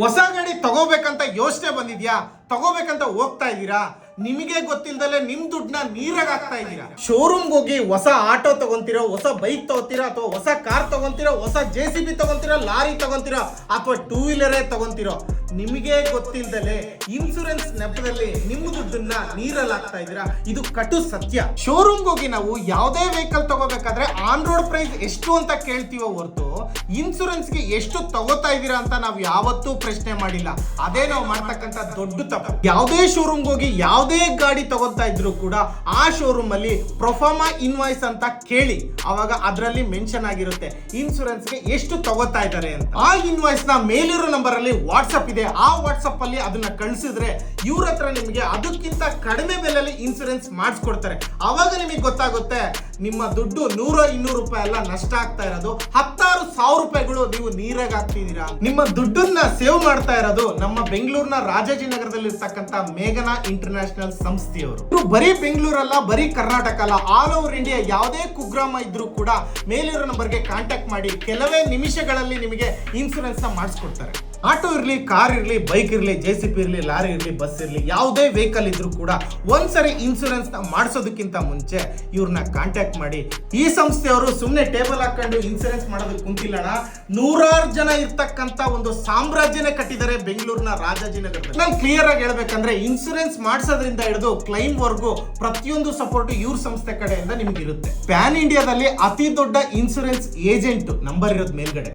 ಹೊಸ ಗಾಡಿ ತಗೋಬೇಕಂತ ಯೋಚನೆ ಬಂದಿದ್ಯಾ? ತಗೋಬೇಕಂತ ಹೋಗ್ತಾ ಇದ್ದೀರಾ? ನಿಮಗೆ ಗೊತ್ತಿಲ್ಲದಲ್ಲೇ ನಿಮ್ ದುಡ್ಡನ್ನ ನೀರಾಗ ಹಾಕ್ತಾ ಇದ್ದೀರಾ? ಶೋರೂಮ್ಗೆ ಹೋಗಿ ಹೊಸ ಆಟೋ ತಗೊಂತೀರೋ, ಹೊಸ ಬೈಕ್ ತಗೋತೀರಾ, ಅಥವಾ ಹೊಸ ಕಾರ್ ತಗೊಂತೀರೋ, ಹೊಸ ಜೆ ಸಿ ಬಿ ತಗೊಂತೀರೋ, ಲಾರಿ ತಗೊಂತೀರೋ, ಅಥವಾ ಟೂ ವೀಲರೇ ತಗೊಂತೀರೋ? ನಿಮಗೆ ಗೊತ್ತಿಲ್ದಲೆ ಇನ್ಸೂರೆನ್ಸ್ ನೆಪದಲ್ಲಿ ನಿಮ್ಮ ದುಡ್ಡನ್ನ ನೀರಲ್ಲಿ ಹಾಕ್ತಾ ಇದು ಕಟು ಸತ್ಯ. ಶೋರೂಮ್ ಹೋಗಿ ನಾವು ಯಾವುದೇ ವೆಹಿಕಲ್ ತಗೋಬೇಕಾದ್ರೆ ಆನ್ ರೋಡ್ ಪ್ರೈಸ್ ಎಷ್ಟು ಅಂತ ಕೇಳ್ತೀವೋ ಹೊರತು ಇನ್ಸೂರೆನ್ಸ್ಗೆ ಎಷ್ಟು ತಗೋತಾ ಇದ್ದೀರಾ ಅಂತ ನಾವು ಯಾವತ್ತೂ ಪ್ರಶ್ನೆ ಮಾಡಿಲ್ಲ. ಅದೇ ನಾವು ಮಾಡ್ತಕ್ಕಂಥ ದೊಡ್ಡ ತಪ್ಪು. ಯಾವುದೇ ಶೋರೂಮ್ ಹೋಗಿ ಯಾವುದೇ ಗಾಡಿ ತಗೋತಾ ಇದ್ರು ಕೂಡ ಆ ಶೋರೂಮ್ ಅಲ್ಲಿ ಪ್ರೊಫಾರ್ಮಾ ಇನ್ವಾಯ್ಸ್ ಅಂತ ಕೇಳಿ, ಅವಾಗ ಅದರಲ್ಲಿ ಮೆನ್ಷನ್ ಆಗಿರುತ್ತೆ. ಇನ್ಸೂರೆನ್ಸ್ಗೆ ಎಷ್ಟು ತಗೋತಾ ಇದ್ದಾರೆ ಅಂತ. ಆ ಇನ್ವಾಯ್ಸ್ನ ಮೇಲಿರೋ ನಂಬರ್ ಅಲ್ಲಿ ವಾಟ್ಸ್ಆಪ್ ಇದೆ. ಆ ವಾಟ್ಸಪ್ ಅಲ್ಲಿ ಅದನ್ನ ಕಳಿಸಿದ್ರೆ ಇವ್ರ ಹತ್ರ ನಿಮಗೆ ಅದಕ್ಕಿಂತ ಕಡಿಮೆ ಬೆಲೆಯಲ್ಲಿ ಇನ್ಸೂರೆನ್ಸ್ ಮಾಡಿಸ್ಕೊಡ್ತಾರೆ. ಅವಾಗ ನಿಮಗೆ ಗೊತ್ತಾಗುತ್ತೆ, ನಿಮ್ಮ ದುಡ್ಡು ನೂರ ಇನ್ನೂರು ರೂಪಾಯಿ ಎಲ್ಲ ನಷ್ಟ ಆಗ್ತಾ ಇರೋದು. ಹತ್ತಾರು ಸಾವಿರ ರೂಪಾಯಿಗಳು ನೀವು ನೀರಾಗ ಹಾಕ್ತಿದ್ದೀರಾ ನಿಮ್ಮ ದುಡ್ಡನ್ನ ಸೇವ್ ಮಾಡ್ತಾ ಇರೋದು ನಮ್ಮ ಬೆಂಗಳೂರಿನ ರಾಜಾಜಿನಗರದಲ್ಲಿ ಇರ್ತಕ್ಕಂಥ ಮೇಘನಾ ಇಂಟರ್ನ್ಯಾಷನಲ್ ಸಂಸ್ಥೆಯವರು. ಇವರು ಬರೀ ಬೆಂಗಳೂರಲ್ಲ, ಬರೀ ಕರ್ನಾಟಕ ಅಲ್ಲ ಆಲ್ ಓವರ್ ಇಂಡಿಯಾ ಯಾವುದೇ ಕುಗ್ರಾಮ ಇದ್ರೂ ಕೂಡ ಮೇಲಿರೋ ನಂಬರ್ಗೆ ಕಾಂಟ್ಯಾಕ್ಟ್ ಮಾಡಿ, ಕೆಲವೇ ನಿಮಿಷಗಳಲ್ಲಿ ನಿಮಗೆ ಇನ್ಸೂರೆನ್ಸ್ ಮಾಡಿಸ್ಕೊಡ್ತಾರೆ. ಆಟೋ ಇರಲಿ, ಕಾರ್ ಇರಲಿ, ಬೈಕ್ ಇರಲಿ ಜೆ ಸಿ ಪಿ ಇರಲಿ, ಲಾರಿ ಇರಲಿ ಬಸ್ ಇರಲಿ, ಯಾವುದೇ ವೆಹಿಕಲ್ ಇದ್ರೂ ಕೂಡ ಒಂದ್ಸರಿ ಇನ್ಸೂರೆನ್ಸ್ನ ಮಾಡಿಸೋದಕ್ಕಿಂತ ಮುಂಚೆ ಇವ್ರನ್ನ ಕಾಂಟ್ಯಾಕ್ಟ್ ಮಾಡಿ. ಈ ಸಂಸ್ಥೆಯವರು ಸುಮ್ಮನೆ ಟೇಬಲ್ ಹಾಕೊಂಡು ಇನ್ಸೂರೆನ್ಸ್ ಮಾಡೋದಕ್ಕೆ ಕುಂತಿಲ್ಲಣ ನೂರಾರು ಜನ ಇರ್ತಕ್ಕಂತ ಒಂದು ಸಾಮ್ರಾಜ್ಯನೇ ಕಟ್ಟಿದ್ದಾರೆ ಬೆಂಗಳೂರಿನ ರಾಜಾಜಿನಗರ ನಾನು ಕ್ಲಿಯರ್ ಆಗಿ ಹೇಳ್ಬೇಕಂದ್ರೆ ಇನ್ಸೂರೆನ್ಸ್ ಮಾಡಿಸೋದ್ರಿಂದ ಹಿಡಿದು ಕ್ಲೈಮ್ ವರ್ಗು ಪ್ರತಿಯೊಂದು ಸಪೋರ್ಟ್ ಇವ್ರ ಸಂಸ್ಥೆ ಕಡೆಯಿಂದ ನಿಮ್ಗೆ ಇರುತ್ತೆ ಪ್ಯಾನ್ ಇಂಡಿಯಾದಲ್ಲಿ ಅತಿ ದೊಡ್ಡ ಇನ್ಸೂರೆನ್ಸ್ ಏಜೆಂಟ್ ನಂಬರ್ ಇರೋದು ಮೇಲ್ಗಡೆ.